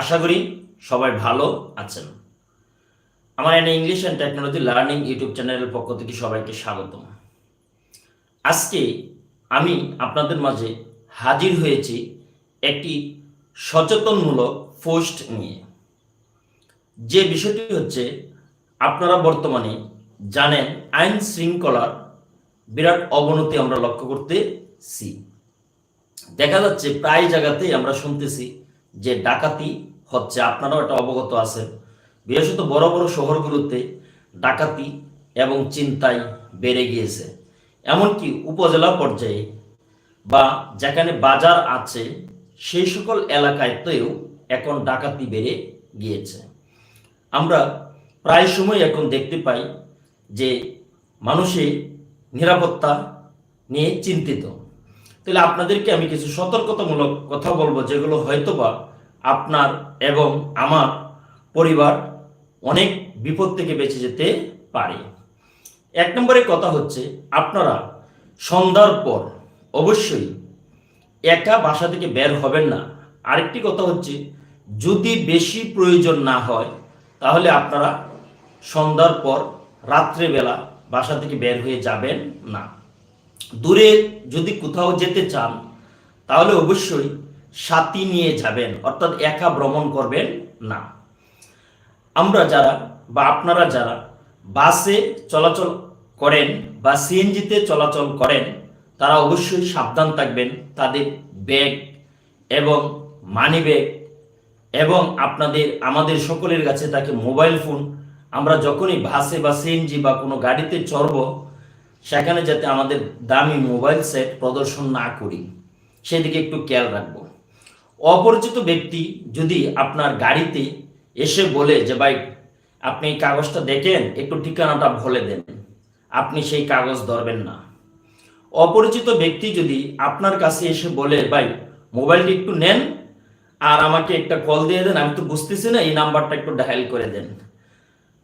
আশা করি সবাই ভালো আছেন। আমার এনে English and technology learning YouTube চ্যানেলের পক্ষ থেকে সবাইকে স্বাগতম। আজকে আমি আপনাদের মাঝে হাজির হয়েছি একটি সচেতনমূলক পোস্ট নিয়ে। যে বিষয়টি হচ্ছে, আপনারা বর্তমানে জানেন আইন শৃঙ্খলার বিরাট অবনতি আমরা লক্ষ্য করতেছি। দেখা যাচ্ছে প্রায় জায়গাতেই আমরা শুনতেছি যে ডাকাতি হচ্ছে, আপনারাও এটা অবগত আছেন বিশেষত বড় বড় শহরগুলোতে ডাকাতি এবং চিন্তায় বেড়ে গিয়েছে। এমনকি উপজেলা পর্যায়ে বা যেখানে বাজার আছে, সেই সকল এলাকায়তেও এখন ডাকাতি বেড়ে গিয়েছে। আমরা প্রায় সময় এখন দেখতে পাই যে মানুষের নিরাপত্তা নিয়ে চিন্তিত। তাহলে আপনাদেরকে আমি কিছু সতর্কতামূলক কথা বলব, যেগুলো হয়তোবা আপনার এবং আমার পরিবার অনেক বিপদ থেকে বেঁচে যেতে পারে। এক নম্বরে কথা হচ্ছে, আপনারা সন্ধ্যার পর অবশ্যই একা বাসা থেকে বের হবেন না। আরেকটি কথা হচ্ছে, যদি বেশি প্রয়োজন না হয়, তাহলে আপনারা সন্ধ্যার পর রাত্রেবেলা বাসা থেকে বের হয়ে যাবেন না। দূরে যদি কোথাও যেতে চান, তাহলে অবশ্যই সাথী নিয়ে যাবেন, অর্থাৎ একা ভ্রমণ করবেন না। আমরা যারা বা আপনারা যারা বাসে চলাচল করেন বা সিএনজিতে চলাচল করেন, তারা অবশ্যই সাবধান থাকবেন, তাদের ব্যাগ এবং মানি ব্যাগ এবং আপনাদের, আমাদের সকলের কাছে থাকে মোবাইল ফোন আমরা যখনই বাসে বা সিএনজি বা কোনো গাড়িতে চড়ব সেখানে যাতে আমাদের দামি মোবাইল সেট প্রদর্শন না করি, সেদিকে একটু খেয়াল রাখব। অপরিচিত ব্যক্তি যদি আপনার গাড়িতে এসে বলে যে, ভাই, আপনি এই কাগজটা দেখেন, একটু ঠিকানাটা বলে দেন। আপনি সেই কাগজ ধরবেন না। অপরিচিত ব্যক্তি যদি আপনার কাছে এসে বলে, ভাই, মোবাইলটি একটু নেন আর আমাকে একটা কল দিয়ে দেন, আমি তো বুঝতেছি না, এই নাম্বারটা একটু ডায়াল করে দেন।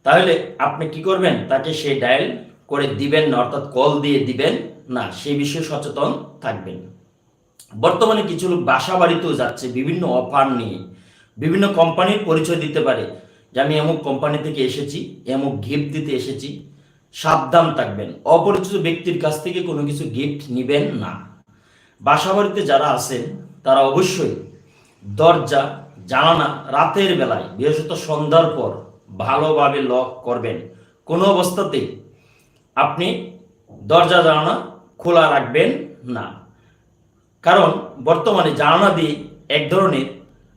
তাহলে আপনি কি করবেন? তাকে সেই ডায়াল করে দিবেন না, অর্থাৎ কল দিয়ে দিবেন না সেই বিষয়ে সচেতন থাকবেন। বর্তমানে কিছু লোক বাসা বাড়িতেও যাচ্ছে, বিভিন্ন অফার নিয়ে, বিভিন্ন কোম্পানির পরিচয় দিতে পারে যে আমি এমুক কোম্পানি থেকে এসেছি এমুক গিফট দিতে এসেছি, সাবধান থাকবেন। অপরিচিত ব্যক্তির কাছ থেকে কোনো কিছু গিফট নেবেন না। বাসা বাড়িতে যারা আছেন, তারা অবশ্যই দরজা জানানা রাতের বেলায়, বিশেষত সন্ধ্যার পর ভালোভাবে লক করবেন। কোনো অবস্থাতেই আপনি দরজা জানানা খোলা রাখবেন না। কারণ বর্তমানে জানানা দিয়ে এক ধরনের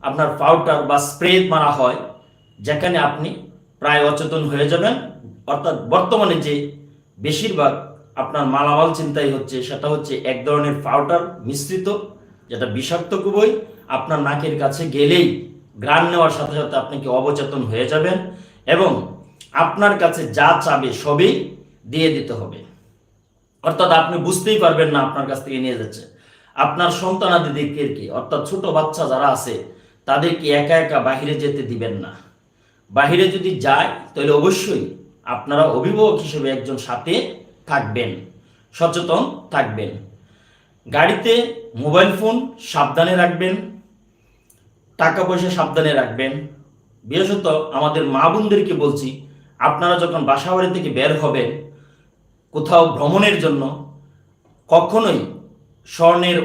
আপনার পাউডার বা স্প্রে মারা হয়, যেখানে আপনি প্রায় অচেতন হয়ে যাবেন। অর্থাৎ বর্তমানে যে বেশিরভাগ আপনার মালামাল চিন্তাই হচ্ছে, সেটা হচ্ছে এক ধরনের পাউডার মিশ্রিত, যেটা বিষাক্ত খুবই। আপনার নাকের কাছে গেলেই গ্রান নেওয়ার সাথে সাথে আপনি কি অবচেতন হয়ে যাবেন এবং আপনার কাছে যা চাবে সবই দিয়ে দিতে হবে। অর্থাৎ আপনি বুঝতেই পারবেন না আপনার কাছ থেকে নিয়ে যাচ্ছে। আপনার সন্তান সন্তানাদিদেরকে কি? অর্থাৎ ছোট বাচ্চা যারা আছে, তাদেরকে একা একা বাহিরে যেতে দিবেন না। বাহিরে যদি যায়, তাহলে অবশ্যই আপনারা অভিভাবক হিসেবে একজন সাথে থাকবেন, সচেতন থাকবেন। গাড়িতে মোবাইল ফোন সাবধানে রাখবেন, টাকা পয়সা সাবধানে রাখবেন। বিশেষত আমাদের মা বোনদেরকে বলছি, আপনারা যখন বাসা বাড়ি থেকে বের হবেন কোথাও ভ্রমণের জন্য কখনোই স্বর্ণের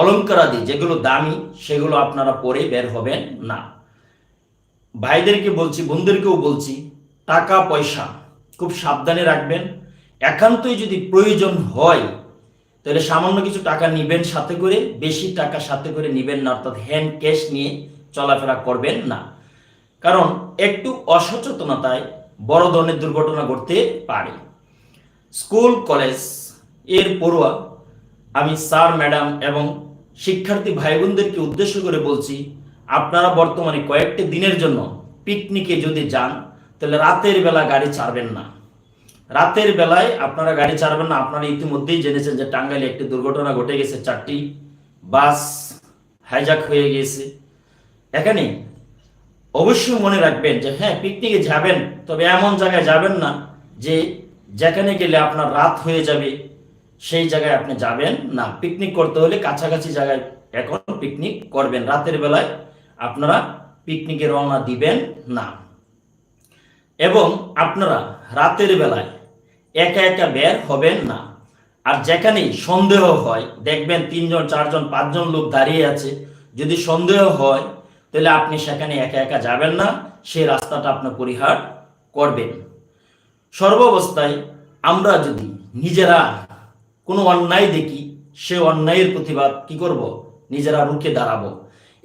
অলঙ্কারাদি যেগুলো দামি, সেগুলো আপনারা পরে বের হবেন না। ভাইদেরকে বলছি বোনদেরকেও বলছি, টাকা, পয়সা খুব সাবধানে রাখবেন। একান্তই যদি প্রয়োজন হয়, তাহলে সামান্য কিছু টাকা নিবেন সাথে করে, বেশি টাকা সাথে করে নিবেন না, অর্থাৎ হ্যান্ড ক্যাশ নিয়ে চলাফেরা করবেন না। কারণ একটু অসচেতনতায় বড় ধরনের দুর্ঘটনা ঘটতে পারে। স্কুল, কলেজের পড়ুয়া আমি স্যার, ম্যাডাম এবং শিক্ষার্থী ভাই বোনদেরকে উদ্দেশ্য করে বলছি, আপনারা বর্তমানে কয়েকটি দিনের জন্য পিকনিকে যদি যান, তাহলে রাতের বেলা গাড়ি ছাড়বেন না। রাতের বেলায় আপনারা গাড়ি ছাড়বেন না। আপনারা ইতিমধ্যেই জেনেছেন যে টাঙ্গাইলে একটি দুর্ঘটনা ঘটে গেছে, চারটি বাস হাইজাক হয়ে গেছে এখানে অবশ্যই মনে রাখবেন যে হ্যাঁ পিকনিকে যাবেন, তবে এমন জায়গায় যাবেন না যে যেখানে গেলে আপনার রাত হয়ে যাবে, সেই জায়গায় আপনি যাবেন না। পিকনিক করতে হলে কাছাকাছি জায়গায় এখন পিকনিক করবেন। রাতের বেলায় আপনারা পিকনিকে রওনা দিবেন না। এবং আপনারা রাতের বেলায় একা একা বের হবেন না। আর যেখানেই সন্দেহ হয়, দেখবেন তিনজন, চারজন, পাঁচজন লোক দাঁড়িয়ে আছে। যদি সন্দেহ হয়, তাহলে আপনি সেখানে একা একা যাবেন না। সেই রাস্তাটা আপনি পরিহার করবেন। সর্বাবস্থায় আমরা যদি নিজেরা কোনো অন্যায় দেখি, সে অন্যায়ের প্রতিবাদ কি করব? নিজেরা রুখে দাঁড়াবো।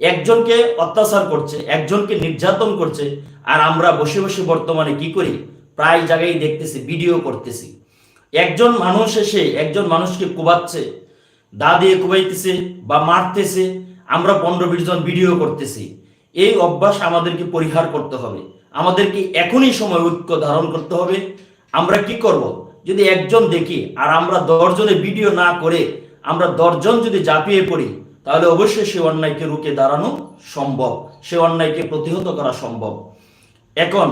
একজনকে অত্যাচার করছে, একজনকে নির্যাতন করছে, আর আমরা বসে বসে বর্তমানে কি করি? প্রায় জায়গায় দেখতেছি ভিডিও করতেছি। একজন মানুষ এসে একজন মানুষকে কুবাচ্ছে, দা দিয়ে কুবাইতেছে বা মারতেছে, আমরা পনেরো বিশ জন ভিডিও করতেছি। এই অভ্যাস আমাদেরকে পরিহার করতে হবে। আমাদেরকে এখনই সময় ঐক্য ধারণ করতে হবে। আমরা কি করব? যদি একজন দেখি আর আমরা দশজনে ভিডিও না করে আমরা দশজন যদি জাপিয়ে পড়ি, তাহলে অবশ্যই সে অন্যায়কে রুখে দাঁড়ানো সম্ভব, সে অন্যায়কে প্রতিহত করা সম্ভব। এখন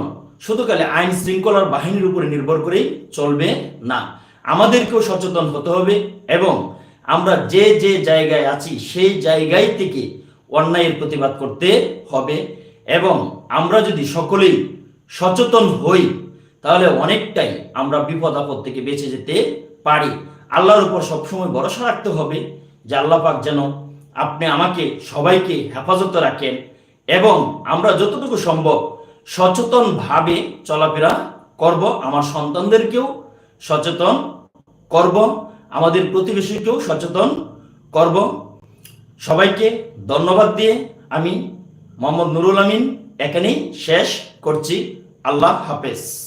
শুধু খালি আইন শৃঙ্খলার বাহিনীর উপরে নির্ভর করেই চলবে না। আমাদেরকেও সচেতন হতে হবে এবং আমরা যে যে জায়গায় আছি, সেই জায়গায় থেকে অন্যায়ের প্রতিবাদ করতে হবে। এবং আমরা যদি সকলেই সচেতন হই, তাহলে অনেকটাই আমরা বিপদ আপদ থেকে বেঁচে যেতে পারি। আল্লাহর উপর সবসময় ভরসা রাখতে হবে যে আল্লাহ পাক যেন আপনি আমাকে সবাইকে হেফাজত রাখেন এবং আমরা যতটুকু সম্ভব সচেতনভাবে চলাফেরা করব। আমার সন্তানদেরকেও সচেতন করব। আমাদের প্রতিবেশীকেও সচেতন করব। সবাইকে ধন্যবাদ দিয়ে আমি মোহাম্মদ নুরুল আমিন এখানেই শেষ করছি। আল্লাহ হাফেজ।